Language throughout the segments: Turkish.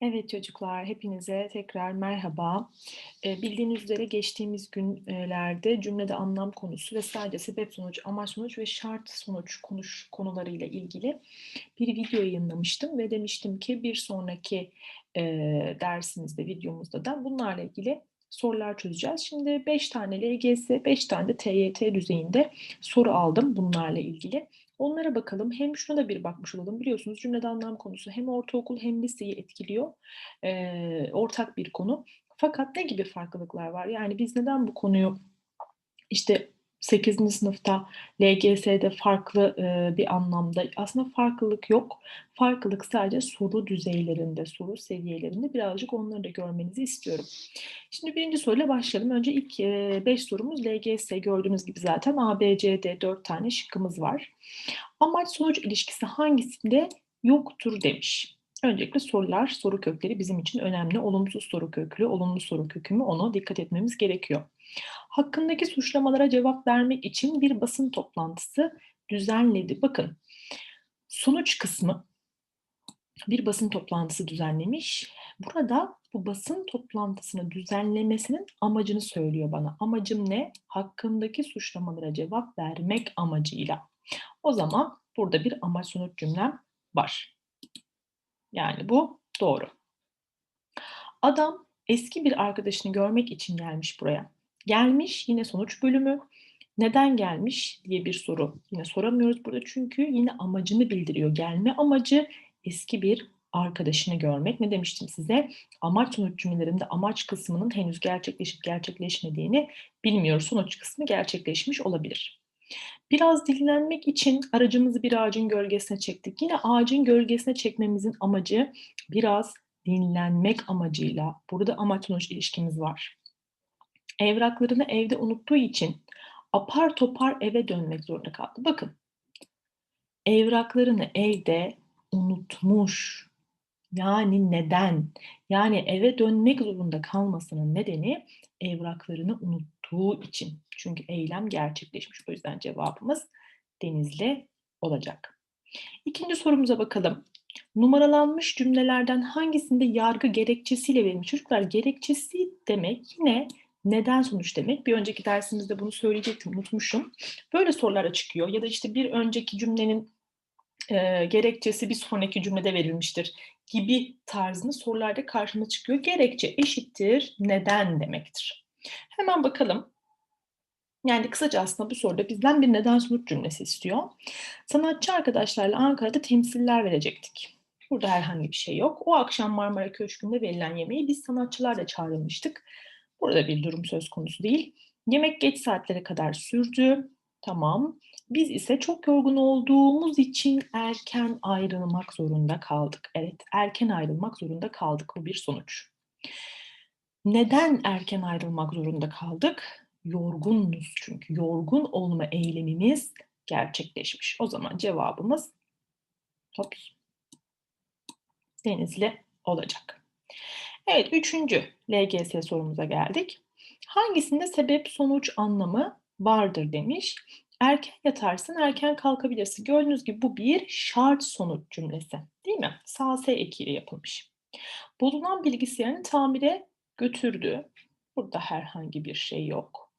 Evet çocuklar, hepinize tekrar merhaba. Eee, bildiğiniz üzere geçtiğimiz günlerde cümlede anlam konusu ve sadece sebep sonuç, amaç sonuç ve şart sonuç konuş konularıyla ilgili bir video yayınlamıştım ve demiştim ki bir sonraki eee, dersimizde, videomuzda da bunlarla ilgili sorular çözeceğiz. Şimdi 5 tane LGS, 5 tane de TYT düzeyinde soru aldım bunlarla ilgili. Onlara bakalım. Hem şuna da bir bakmış olalım. Biliyorsunuz cümlede anlam konusu hem ortaokul hem liseyi etkiliyor. Eee, ortak bir konu. Fakat ne gibi farklılıklar var? Yani biz neden bu konuyu işte 8. sınıfta LGS'de farklı eee, bir anlamda aslında farklılık yok. Farklılık sadece soru düzeylerinde, soru seviyelerinde birazcık onları da görmenizi istiyorum. Şimdi birinci soruyla başlayalım. Önce ilk 5 sorumuz LGS. Gördüğünüz gibi zaten A, B, C, D 4 tane şıkkımız var. Amaç sonuç ilişkisi hangisinde yoktur demiş. Öncelikle sorular, soru kökleri bizim için önemli. Olumsuz soru köklü, olumlu soru kökü mü ona dikkat etmemiz gerekiyor. Hakkındaki suçlamalara cevap vermek için bir basın toplantısı düzenledi. Bakın sonuç kısmı bir basın toplantısı düzenlemiş. Burada bu basın toplantısını düzenlemesinin amacını söylüyor bana. Amacım ne? Hakkındaki suçlamalara cevap vermek amacıyla. O zaman burada bir amaç sonuç cümlem var. Yani bu doğru. Adam eski bir arkadaşını görmek için gelmiş buraya. Gelmiş yine sonuç bölümü. Neden gelmiş diye bir soru yine soramıyoruz burada çünkü yine amacını bildiriyor. Gelme amacı eski bir arkadaşını görmek. Ne demiştim size? Amaç sonuç cümlelerinde amaç kısmının henüz gerçekleşip gerçekleşmediğini bilmiyoruz. Sonuç kısmı gerçekleşmiş olabilir. Biraz dinlenmek için aracımızı bir ağacın gölgesine çektik. Yine ağacın gölgesine çekmemizin amacı biraz dinlenmek amacıyla. Burada amaç sonuç ilişkimiz var. Evraklarını evde unuttuğu için apar topar eve dönmek zorunda kaldı. Bakın. Evraklarını evde unutmuş. Yani neden? Yani eve dönmek zorunda kalmasının nedeni evraklarını unuttuğu için. Çünkü eylem gerçekleşmiş. O yüzden cevabımız Denizli olacak. İkinci sorumuza bakalım. Numaralanmış cümlelerden hangisinde yargı gerekçesiyle verilmiş? Çocuklar gerekçesi demek yine neden sonuç demek. Bir önceki dersimizde bunu söyleyecektim, unutmuşum. Böyle sorulara çıkıyor ya da işte bir önceki cümlenin e, gerekçesi bir sonraki cümlede verilmiştir gibi tarzında sorularda karşıma çıkıyor. Gerekçe eşittir neden demektir. Hemen bakalım. Yani kısaca aslında bu soruda bizden bir neden sonuç cümlesi istiyor. Sanatçı arkadaşlarla Ankara'da temsiller verecektik. Burada herhangi bir şey yok. O akşam Marmara Köşkü'nde verilen yemeği biz sanatçılar da çağrılmıştık. Burada bir durum söz konusu değil. Yemek geç saatlere kadar sürdü. Tamam. Biz ise çok yorgun olduğumuz için erken ayrılmak zorunda kaldık. Evet, erken ayrılmak zorunda kaldık. Bu bir sonuç. Neden erken ayrılmak zorunda kaldık? Yorgunuz çünkü. Yorgun olma eylemimiz gerçekleşmiş. O zaman cevabımız hop, Denizli olacak. Evet, üçüncü LGS sorumuza geldik. Hangisinde sebep sonuç anlamı vardır demiş. Erken yatarsın, erken kalkabilirsin. Gördüğünüz gibi bu bir şart sonuç cümlesi. Değil mi? Sağ S ekiyle yapılmış. Bulunan bilgisayarını tamire götürdü. Burada herhangi bir şey yok.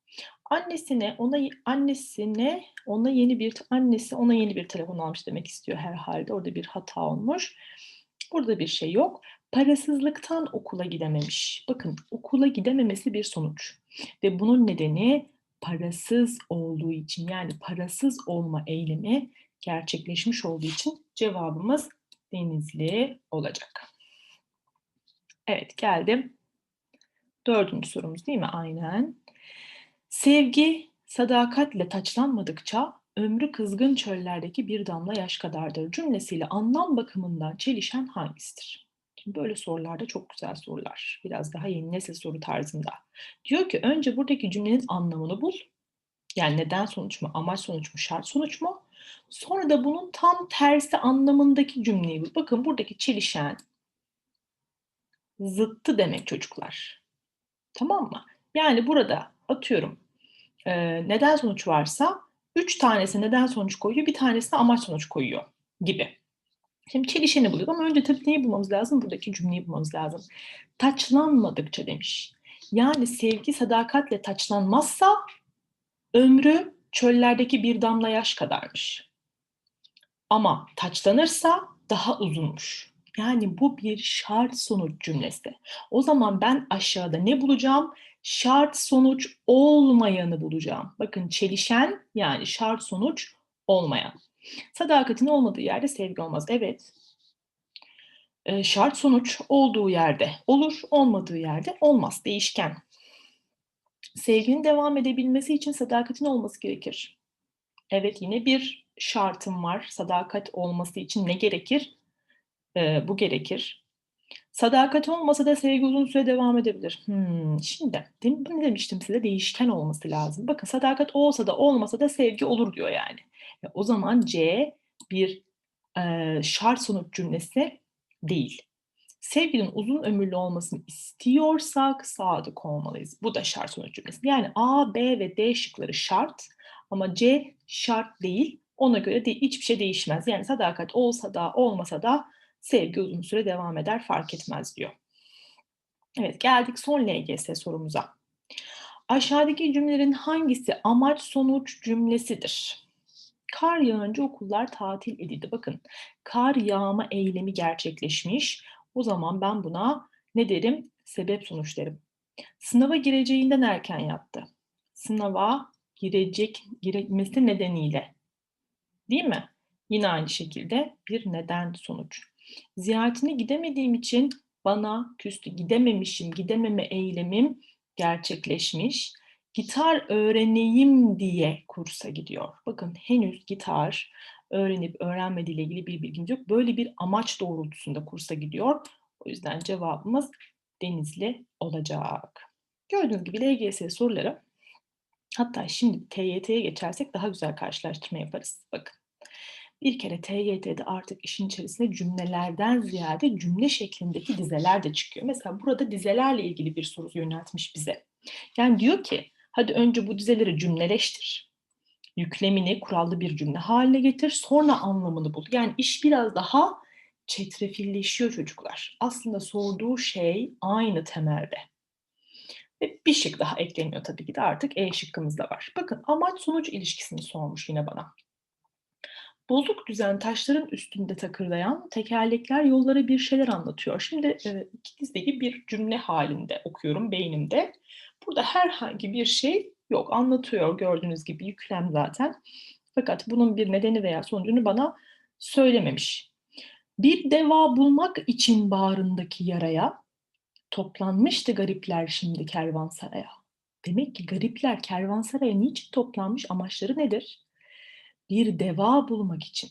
Annesine ona annesine ona yeni bir annesi ona yeni bir telefon almış demek istiyor herhalde. Orada bir hata olmuş. Burada bir şey yok. Parasızlıktan okula gidememiş. Bakın okula gidememesi bir sonuç. Ve bunun nedeni parasız olduğu için yani parasız olma eylemi gerçekleşmiş olduğu için cevabımız Denizli olacak. Evet geldim. Dördüncü sorumuz değil mi? Aynen. Sevgi sadakatle taçlanmadıkça ömrü kızgın çöllerdeki bir damla yaş kadardır cümlesiyle anlam bakımından çelişen hangisidir? Şimdi böyle sorularda çok güzel sorular. Biraz daha yeni nesil soru tarzında. Diyor ki önce buradaki cümlenin anlamını bul. Yani neden sonuç mu, amaç sonuç mu, şart sonuç mu? Sonra da bunun tam tersi anlamındaki cümleyi bul. Bakın buradaki çelişen zıttı demek çocuklar. Tamam mı? Yani burada atıyorum neden sonuç varsa üç tanesi neden sonuç koyuyor, bir tanesi de amaç sonuç koyuyor gibi. Şimdi çelişeni buluyoruz ama önce tabii neyi bulmamız lazım? Buradaki cümleyi bulmamız lazım. Taçlanmadıkça demiş. Yani sevgi sadakatle taçlanmazsa ömrü çöllerdeki bir damla yaş kadarmış. Ama taçlanırsa daha uzunmuş. Yani bu bir şart sonuç cümlesi. O zaman ben aşağıda ne bulacağım? Şart sonuç olmayanı bulacağım. Bakın çelişen yani şart sonuç olmayan. Sadakatin olmadığı yerde sevgi olmaz. Evet. Ee, şart sonuç olduğu yerde olur, olmadığı yerde olmaz. Değişken. Sevginin devam edebilmesi için sadakatin olması gerekir. Evet yine bir şartım var. Sadakat olması için ne gerekir? Ee, bu gerekir. Sadakat olmasa da sevgi uzun süre devam edebilir. Hmm, şimdi ne demiştim size? Değişken olması lazım. Bakın sadakat olsa da olmasa da sevgi olur diyor yani. E, o zaman C bir e, şart sonuç cümlesi değil. Sevginin uzun ömürlü olmasını istiyorsak sadık olmalıyız. Bu da şart sonuç cümlesi. Yani A, B ve D şıkları şart ama C şart değil. Ona göre de hiçbir şey değişmez. Yani sadakat olsa da olmasa da sevgi uzun süre devam eder fark etmez diyor. Evet geldik son LGS sorumuza. Aşağıdaki cümlelerin hangisi amaç sonuç cümlesidir? Kar yağınca okullar tatil edildi. Bakın kar yağma eylemi gerçekleşmiş. O zaman ben buna ne derim? Sebep sonuç derim. Sınava gireceğinden erken yattı. Sınava girecek girmesi nedeniyle. Değil mi? Yine aynı şekilde bir neden sonuç. Ziyaretine gidemediğim için bana küstü. Gidememişim, gidememe eylemim gerçekleşmiş. Gitar öğreneyim diye kursa gidiyor. Bakın henüz gitar öğrenip öğrenmediğiyle ilgili bir bilgimiz yok. Böyle bir amaç doğrultusunda kursa gidiyor. O yüzden cevabımız Denizli olacak. Gördüğünüz gibi LGS soruları hatta şimdi TYT'ye geçersek daha güzel karşılaştırma yaparız. Bakın bir kere TYT'de artık işin içerisinde cümlelerden ziyade cümle şeklindeki dizeler de çıkıyor. Mesela burada dizelerle ilgili bir soru yöneltmiş bize. Yani diyor ki hadi önce bu dizeleri cümleleştir. Yüklemini kurallı bir cümle haline getir. Sonra anlamını bul. Yani iş biraz daha çetrefilleşiyor çocuklar. Aslında sorduğu şey aynı temelde. Ve bir şık daha ekleniyor tabii ki de artık E şıkkımız da var. Bakın amaç sonuç ilişkisini sormuş yine bana. Bozuk düzen taşların üstünde takırdayan tekerlekler yollara bir şeyler anlatıyor. Şimdi e, ikinizdeki bir cümle halinde okuyorum beynimde. Burada herhangi bir şey yok. Anlatıyor gördüğünüz gibi yüklem zaten. Fakat bunun bir nedeni veya sonucunu bana söylememiş. Bir deva bulmak için bağrındaki yaraya toplanmıştı garipler şimdi kervansaraya. Demek ki garipler kervansaraya niçin toplanmış? Amaçları nedir? Bir deva bulmak için.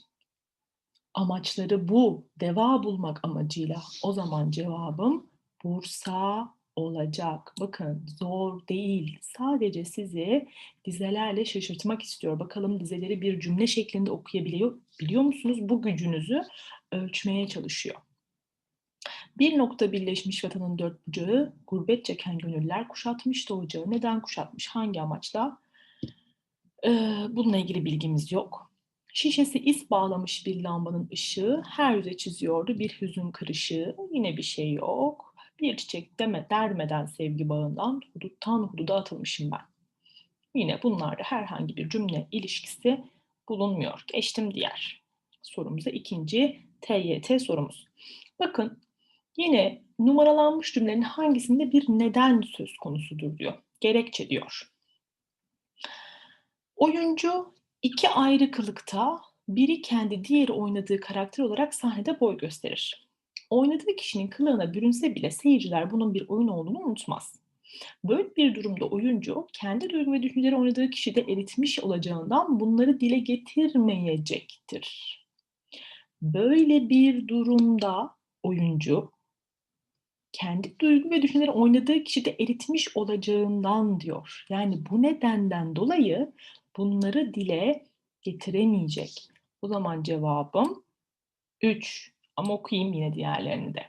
Amaçları bu, deva bulmak amacıyla. O zaman cevabım Bursa olacak. Bakın zor değil. Sadece sizi dizelerle şaşırtmak istiyor. Bakalım dizeleri bir cümle şeklinde okuyabiliyor biliyor musunuz? Bu gücünüzü ölçmeye çalışıyor. Bir nokta birleşmiş vatanın dört bucağı, gurbet çeken gönüller kuşatmış da ocağı. Neden kuşatmış? Hangi amaçla? Bununla ilgili bilgimiz yok. Şişesi is bağlamış bir lambanın ışığı her yüze çiziyordu bir hüzün kırışı. Yine bir şey yok. Bir çiçek deme, dermeden sevgi bağından huduttan hududa atılmışım ben. Yine bunlarda herhangi bir cümle ilişkisi bulunmuyor. Geçtim diğer sorumuza. ikinci TYT sorumuz. Bakın yine numaralanmış cümlenin hangisinde bir neden söz konusudur diyor. Gerekçe diyor. Oyuncu iki ayrı kılıkta biri kendi diğeri oynadığı karakter olarak sahnede boy gösterir. Oynadığı kişinin kılığına bürünse bile seyirciler bunun bir oyun olduğunu unutmaz. Böyle bir durumda oyuncu kendi duygu ve düşünceleri oynadığı kişide eritmiş olacağından bunları dile getirmeyecektir. Böyle bir durumda oyuncu kendi duygu ve düşünceleri oynadığı kişide eritmiş olacağından diyor. Yani bu nedenden dolayı bunları dile getiremeyecek. O zaman cevabım 3. Ama okuyayım yine diğerlerini de.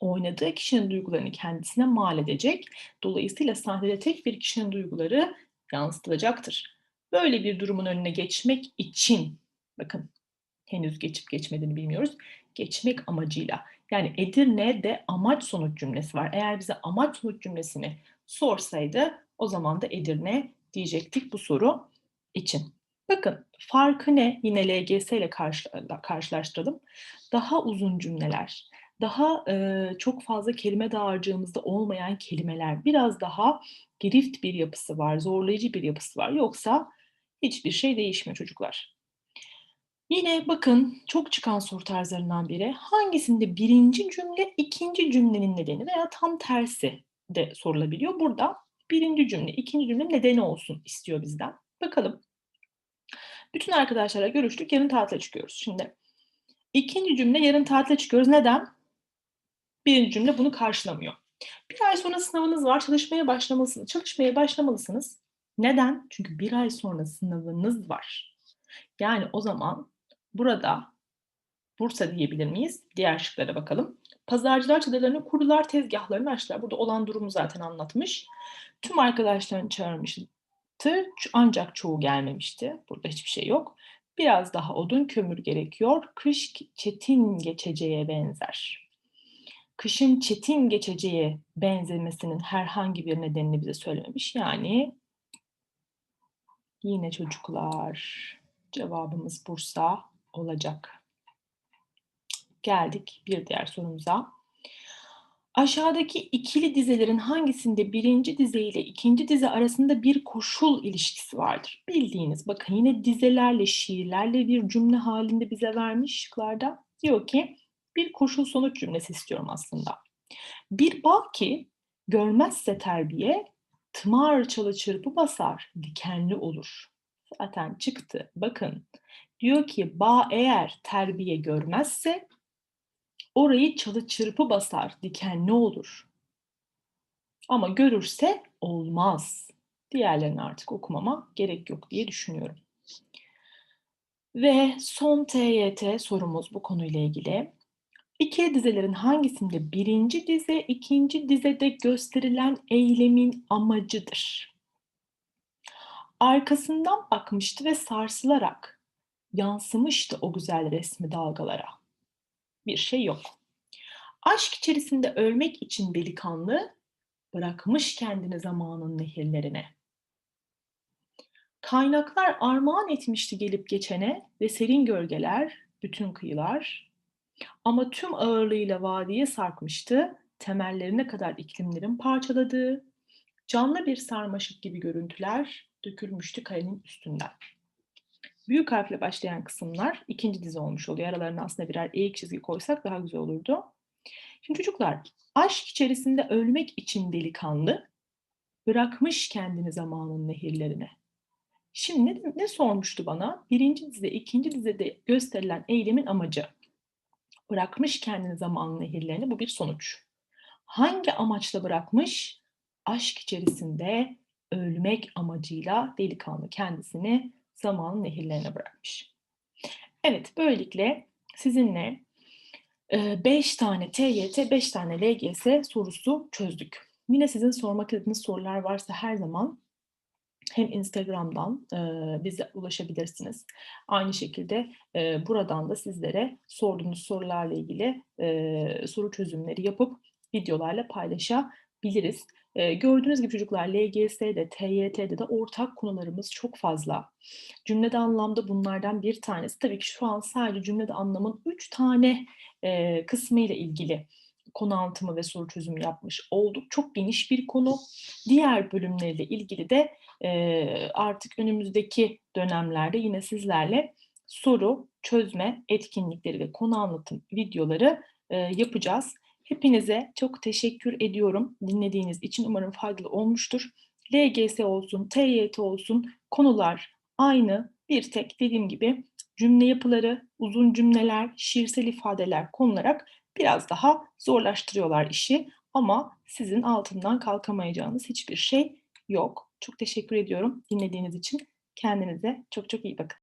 Oynadığı kişinin duygularını kendisine mal edecek. Dolayısıyla sahnede tek bir kişinin duyguları yansıtılacaktır. Böyle bir durumun önüne geçmek için, bakın Henüz geçip geçmediğini bilmiyoruz. Geçmek amacıyla. Yani Edirne'de amaç sonuç cümlesi var. Eğer bize amaç sonuç cümlesini sorsaydı o zaman da Edirne diyecektik bu soru için. Bakın farkı ne? Yine LGS ile karşılaştıralım. Daha uzun cümleler, daha e, çok fazla kelime dağarcığımızda olmayan kelimeler, biraz daha girift bir yapısı var, zorlayıcı bir yapısı var. Yoksa hiçbir şey değişmiyor çocuklar. Yine bakın çok çıkan soru tarzlarından biri hangisinde birinci cümle ikinci cümlenin nedeni veya tam tersi de sorulabiliyor. Burada birinci cümle ikinci cümle nedeni olsun istiyor bizden. Bakalım. Bütün arkadaşlarla görüştük yarın tatile çıkıyoruz. Şimdi ikinci cümle yarın tatile çıkıyoruz. Neden? Birinci cümle bunu karşılamıyor. Bir ay sonra sınavınız var çalışmaya başlamalısınız. Çalışmaya başlamalısınız. Neden? Çünkü bir ay sonra sınavınız var. Yani o zaman burada Bursa diyebilir miyiz? Diğer şıklara bakalım. Pazarcılar çadırlarını kurdular, tezgahlarını açtılar. Burada olan durumu zaten anlatmış. Tüm arkadaşlarını çağırmıştı ancak çoğu gelmemişti. Burada hiçbir şey yok. Biraz daha odun kömür gerekiyor. Kış çetin geçeceğe benzer. Kışın çetin geçeceğe benzemesinin herhangi bir nedenini bize söylememiş. Yani yine çocuklar cevabımız Bursa olacak. Geldik bir diğer sorumuza. Aşağıdaki ikili dizelerin hangisinde birinci dize ile ikinci dize arasında bir koşul ilişkisi vardır? Bildiğiniz bakın yine dizelerle, şiirlerle bir cümle halinde bize vermiş şıklarda. Diyor ki bir koşul sonuç cümlesi istiyorum aslında. Bir bal ki görmezse terbiye tımar çalı çırpı basar, dikenli olur. Zaten çıktı. Bakın diyor ki bağ eğer terbiye görmezse orayı çalı çırpı basar, dikenli olur. Ama görürse olmaz. Diğerlerini artık okumama gerek yok diye düşünüyorum. Ve son TYT sorumuz bu konuyla ilgili. İki dizelerin hangisinde birinci dize, ikinci dizede gösterilen eylemin amacıdır? Arkasından bakmıştı ve sarsılarak yansımıştı o güzel resmi dalgalara bir şey yok. Aşk içerisinde ölmek için delikanlı bırakmış kendini zamanın nehirlerine. Kaynaklar armağan etmişti gelip geçene ve serin gölgeler, bütün kıyılar. Ama tüm ağırlığıyla vadiye sarkmıştı, temellerine kadar iklimlerin parçaladığı, canlı bir sarmaşık gibi görüntüler dökülmüştü kalenin üstünden. Büyük harfle başlayan kısımlar ikinci dizi olmuş oluyor. Aralarına aslında birer eğik çizgi koysak daha güzel olurdu. Şimdi çocuklar, aşk içerisinde ölmek için delikanlı, bırakmış kendini zamanın nehirlerine. Şimdi ne, ne sormuştu bana? Birinci dize, ikinci dizede gösterilen eylemin amacı. Bırakmış kendini zamanın nehirlerine, bu bir sonuç. Hangi amaçla bırakmış? Aşk içerisinde ölmek amacıyla delikanlı kendisini zamanın nehirlerine bırakmış. Evet, böylelikle sizinle 5 tane TYT, 5 tane LGS sorusu çözdük. Yine sizin sormak istediğiniz sorular varsa her zaman hem Instagram'dan e, bize ulaşabilirsiniz. Aynı şekilde e, buradan da sizlere sorduğunuz sorularla ilgili e, soru çözümleri yapıp videolarla paylaşabiliriz. Gördüğünüz gibi çocuklar LGS'de, TYT'de de ortak konularımız çok fazla. Cümlede anlamda bunlardan bir tanesi. Tabii ki şu an sadece cümlede anlamın üç tane e, kısmı ile ilgili konu anlatımı ve soru çözümü yapmış olduk. Çok geniş bir konu. Diğer bölümlerle ilgili de e, artık önümüzdeki dönemlerde yine sizlerle soru çözme etkinlikleri ve konu anlatım videoları e, yapacağız. Hepinize çok teşekkür ediyorum dinlediğiniz için. Umarım faydalı olmuştur. LGS olsun, TYT olsun konular aynı. Bir tek dediğim gibi cümle yapıları, uzun cümleler, şiirsel ifadeler konularak biraz daha zorlaştırıyorlar işi. Ama sizin altından kalkamayacağınız hiçbir şey yok. Çok teşekkür ediyorum dinlediğiniz için. Kendinize çok çok iyi bakın.